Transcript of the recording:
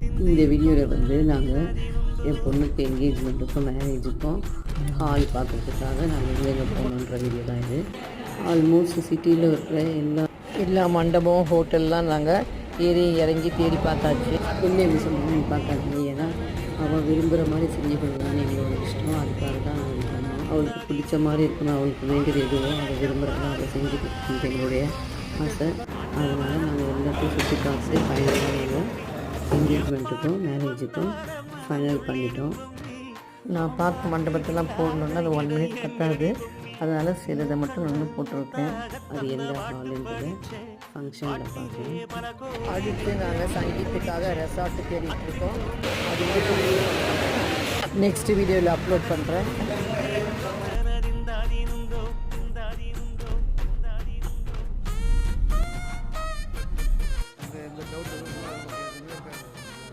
இந்த வீடியோவில் வந்து நாங்கள் என் பொண்ணுக்கு என்கேஜ்மெண்ட்டுக்கும் மேரேஜுக்கும் ஹால் பார்க்கறதுக்காக நாங்கள் எங்கெங்கே போகணுன்ற வீடியோ தான் இது. ஆல்மோஸ்ட் சிட்டியில் இருக்கிற எல்லா எல்லா மண்டபம் ஹோட்டல்லாம் நாங்கள் ஏறி இறங்கி தேடி பார்த்தாச்சு. என்ன சொல்லணும்னு பார்த்தாச்சு ஏன்னா அவள் விரும்புகிற மாதிரி செஞ்சு கொடுக்கணும்னு எங்களோட இஷ்டம் அதுக்காக தான் நாங்கள் பண்ணோம் அவளுக்கு பிடிச்ச மாதிரி இருக்கணும். அவளுக்கு வேண்டியது எதுவோ அதை விரும்புகிறதா அதை செஞ்சு கொடுக்கணும். எங்களுடைய ஆசை. அதனால் நாங்கள் எல்லாத்தையும் சுற்றி ஃபைனலாக நாங்கள் என்கேஜ்மெண்ட்டுக்கும் மேரேஜுக்கும் ஃபைனல் பண்ணிட்டோம். நான் பார்த்த மண்டபத்தெல்லாம் போடணுன்னா அது ஒன் மினிட் பத்தாது. அதனால் சிலதை மட்டும் நான் போட்டிருக்கேன். அது எந்த ஹாலுன்றது ஃபங்க்ஷனில் பார்க்கணும் அடுத்து நாங்கள் சங்கீத்துக்காக ரெசார்ட்டு தேடிட்டு இருக்கோம். அது நெக்ஸ்ட் வீடியோவில் அப்லோட் பண்ணுறேன்